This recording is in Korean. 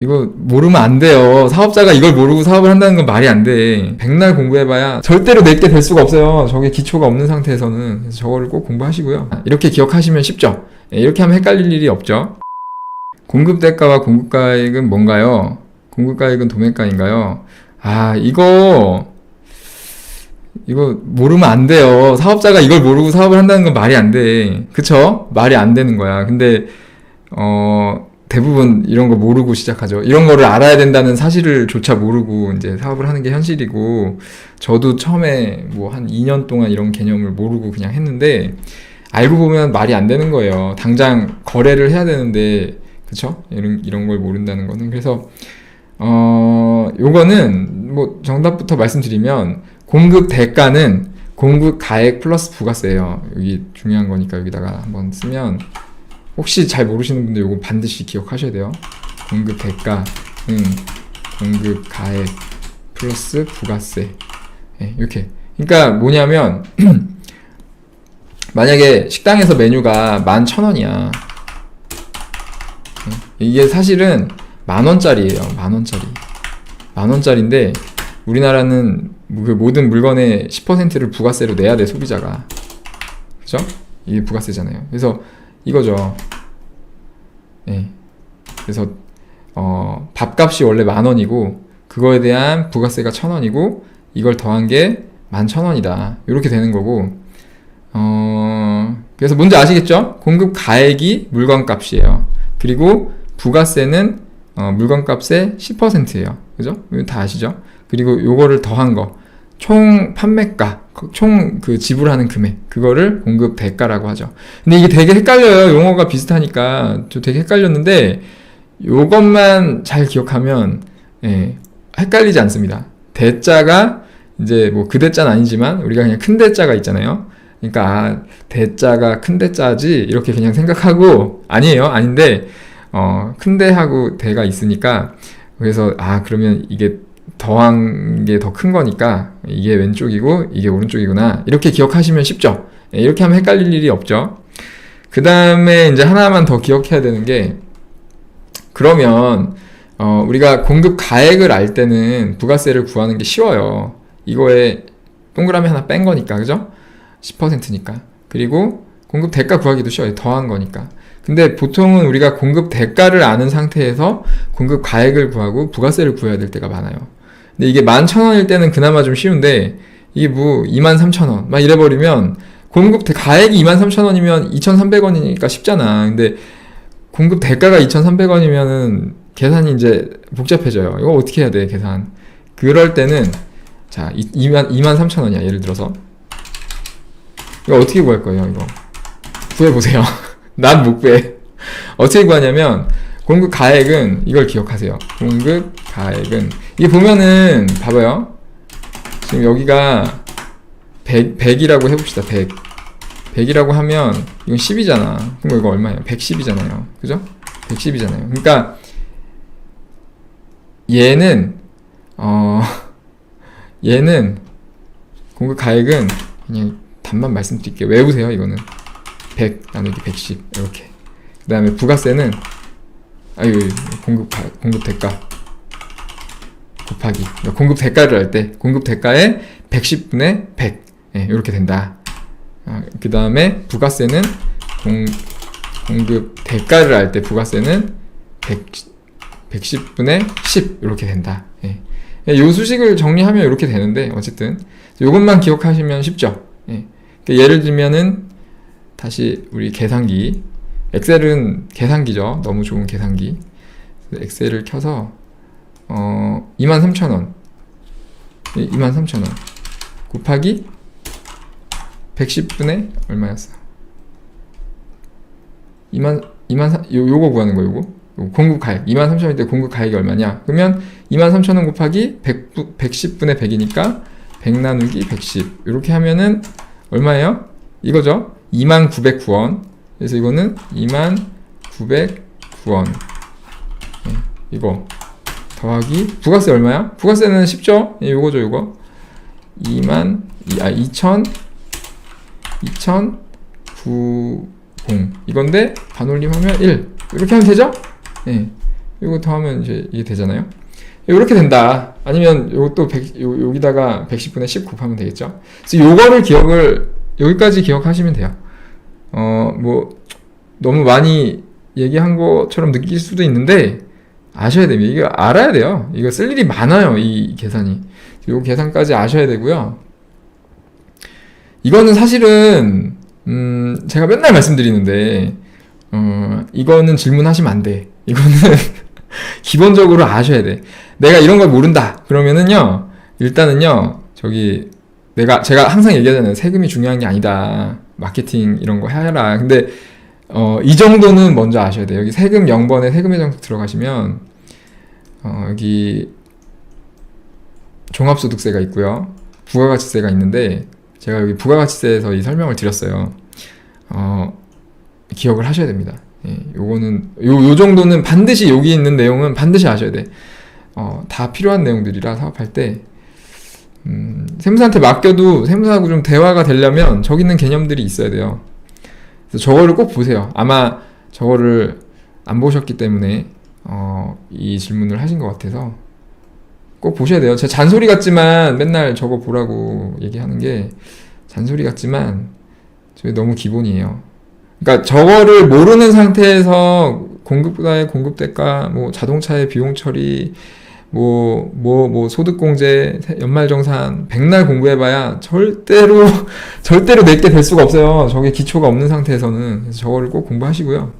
이거 모르면 안 돼요. 사업자가 이걸 모르고 사업을 한다는 건 말이 안 돼. 백날 공부해봐야 절대로 내게 될 수가 없어요. 저게 기초가 없는 상태에서는. 그래서 저거를 꼭 공부하시고요. 이렇게 기억하시면 쉽죠? 예, 이렇게 하면 헷갈릴 일이 없죠. 공급 대가와 공급 가액은 뭔가요? 공급 가액은 도매가인가요? 아, 이거, 이거 모르면 안 돼요. 사업자가 이걸 모르고 사업을 한다는 건 말이 안 돼. 그쵸? 말이 안 되는 거야. 근데, 어, 대부분 이런 거 모르고 시작하죠. 이런 거를 알아야 된다는 사실을 조차 모르고 이제 사업을 하는 게 현실이고, 저도 처음에 뭐 한 2년 동안 이런 개념을 모르고 그냥 했는데, 알고 보면 말이 안 되는 거예요. 당장 거래를 해야 되는데, 그쵸? 이런, 이런 걸 모른다는 거는. 그래서, 어, 요거는 뭐 정답부터 말씀드리면, 공급 대가는 공급 가액 플러스 부가세예요. 여기 중요한 거니까 여기다가 한번 쓰면, 혹시 잘 모르시는 분들 요거 반드시 기억하셔야 돼요. 공급 대가는 공급 가액 플러스 부가세. 예, 이렇게. 그러니까 뭐냐면 만약에 식당에서 메뉴가 11,000원이야. 이게 사실은 만 원짜리예요. 만 원짜리. 만 원짜리인데 우리나라는 그 모든 물건의 10%를 부가세로 내야 돼 소비자가. 그죠? 이게 부가세잖아요. 그래서 이거죠. 네. 그래서 어, 밥값이 원래 만 원이고 그거에 대한 부가세가 천 원이고 이걸 더한 게 만 천 원이다. 이렇게 되는 거고. 어, 그래서 뭔지 아시겠죠? 공급 가액이 물건 값이에요. 그리고 부가세는 어, 물건 값의 10%예요. 그죠? 다 아시죠? 그리고 요거를 더한 거. 총 판매가, 총 그 지불하는 금액, 그거를 공급 대가라고 하죠. 근데 이게 되게 헷갈려요. 용어가 비슷하니까. 저 되게 헷갈렸는데, 요것만 잘 기억하면, 예, 헷갈리지 않습니다. 대자가, 이제 뭐 그 대자는 아니지만, 우리가 그냥 큰 대자가 있잖아요. 그러니까, 아, 대자가 큰 대자지, 이렇게 그냥 생각하고, 아니에요. 아닌데, 어, 큰 대하고 대가 있으니까, 그래서, 아, 그러면 이게 더한 게 더 큰 거니까 이게 왼쪽이고 이게 오른쪽이구나. 이렇게 기억하시면 쉽죠? 예, 이렇게 하면 헷갈릴 일이 없죠? 그 다음에 이제 하나만 더 기억해야 되는 게 그러면 어, 우리가 공급 가액을 알 때는 부가세를 구하는 게 쉬워요. 이거에 동그라미 하나 뺀 거니까 그죠? 10%니까. 그리고 공급 대가 구하기도 쉬워요. 더한 거니까. 근데 보통은 우리가 공급 대가를 아는 상태에서 공급 가액을 구하고 부가세를 구해야 될 때가 많아요 근데 이게 11,000원일 때는 그나마 좀 쉬운데 이게 뭐 23,000원 막 이래버리면 공급 대- 가액이 23,000원이면 2,300원이니까 쉽잖아. 근데 공급 대가가 2,300원이면은 계산이 이제 복잡해져요. 이거 어떻게 해야 돼, 계산. 그럴 때는 자, 2만 23,000원이야. 예를 들어서. 이거 어떻게 구할 거예요, 이거? 구해 보세요. 난 못 구해. 어떻게 구하냐면 공급 가액은 이걸 기억하세요. 공급 가액은 이게 보면은 봐봐요. 지금 여기가 100, 100이라고 해봅시다. 100. 100이라고 하면 이건 10이잖아. 그럼 이거 얼마예요? 110이잖아요. 그죠? 110이잖아요. 그러니까 얘는 어 얘는 공급 가액은 그냥 답만 말씀드릴게요. 외우세요. 이거는 100 나누기 110 이렇게. 그 다음에 부가세는 아유 공급 가, 공급 대가 곱하기 그러니까 공급 대가를 할 때 공급 대가의 110분의 100 예, 이렇게 된다. 아, 그 다음에 부가세는 공, 공급 대가를 할 때 부가세는 100, 110분의 10 이렇게 된다. 예. 예, 요 수식을 정리하면 이렇게 되는데 어쨌든 요것만 기억하시면 쉽죠. 예. 그러니까 예를 들면은 다시 우리 계산기 엑셀은 계산기죠. 너무 좋은 계산기. 엑셀을 켜서 어 23,000원. 23,000원. 곱하기 110분의 얼마였어? 2만 2만 사- 요 요거 구하는 거 요거. 요거 공급 가액 23,000원일 때 공급 가액이 얼마냐? 그러면 23,000원 곱하기 100, 110분의 100이니까 100 나누기 110 이렇게 하면은 얼마예요? 이거죠? 2909원. 그래서 이거는 2909원. 네, 이거 더하기 부가세 얼마야? 부가세는 쉽죠? 예, 요거죠, 요거. 2만 이- 아2000 2090 이건데 반올림하면 1 이렇게 하면 되죠? 예. 이거 더하면 이제 이게 되잖아요. 이렇게 된다. 아니면 요것도 100, 요, 여기다가 110분의 10 곱하면 되겠죠. 그래서 요거를 기억을 여기까지 기억하시면 돼요. 어, 뭐 너무 많이 얘기한 것처럼 느낄 수도 있는데 아셔야 됩니다. 이거 알아야 돼요. 이거 쓸 일이 많아요. 이 계산이. 요 계산까지 아셔야 되고요. 이거는 사실은 음, 제가 맨날 말씀드리는데 어, 이거는 질문하시면 안 돼. 이거는 기본적으로 아셔야 돼. 내가 이런 걸 모른다. 그러면은요, 일단은요, 저기, 내가, 제가 항상 얘기하잖아요. 세금이 중요한 게 아니다. 마케팅 이런 거 해라. 근데, 어, 이 정도는 먼저 아셔야 돼요. 여기 세금 0번에 세금 회전석 들어가시면, 어, 여기, 종합소득세가 있고요. 부가가치세가 있는데, 제가 여기 부가가치세에서 이 설명을 드렸어요. 어, 기억을 하셔야 됩니다. 예, 요거는 요, 요 정도는 반드시 여기 있는 내용은 반드시 아셔야 돼. 어, 다 필요한 내용들이라 사업할 때 음, 세무사한테 맡겨도 세무사하고 좀 대화가 되려면 저기 있는 개념들이 있어야 돼요. 그래서 저거를 꼭 보세요. 아마 저거를 안 보셨기 때문에 어, 이 질문을 하신 것 같아서 꼭 보셔야 돼요. 제 잔소리 같지만 맨날 저거 보라고 얘기하는 게 잔소리 같지만 저게 너무 기본이에요. 그러니까 저거를 모르는 상태에서 공급가의 공급 대가, 뭐 자동차의 비용 처리, 뭐 뭐 뭐 소득 공제, 연말 정산 백날 공부해봐야 절대로 절대로 내게 될 수가 없어요. 저게 기초가 없는 상태에서는 그래서 저거를 꼭 공부하시고요.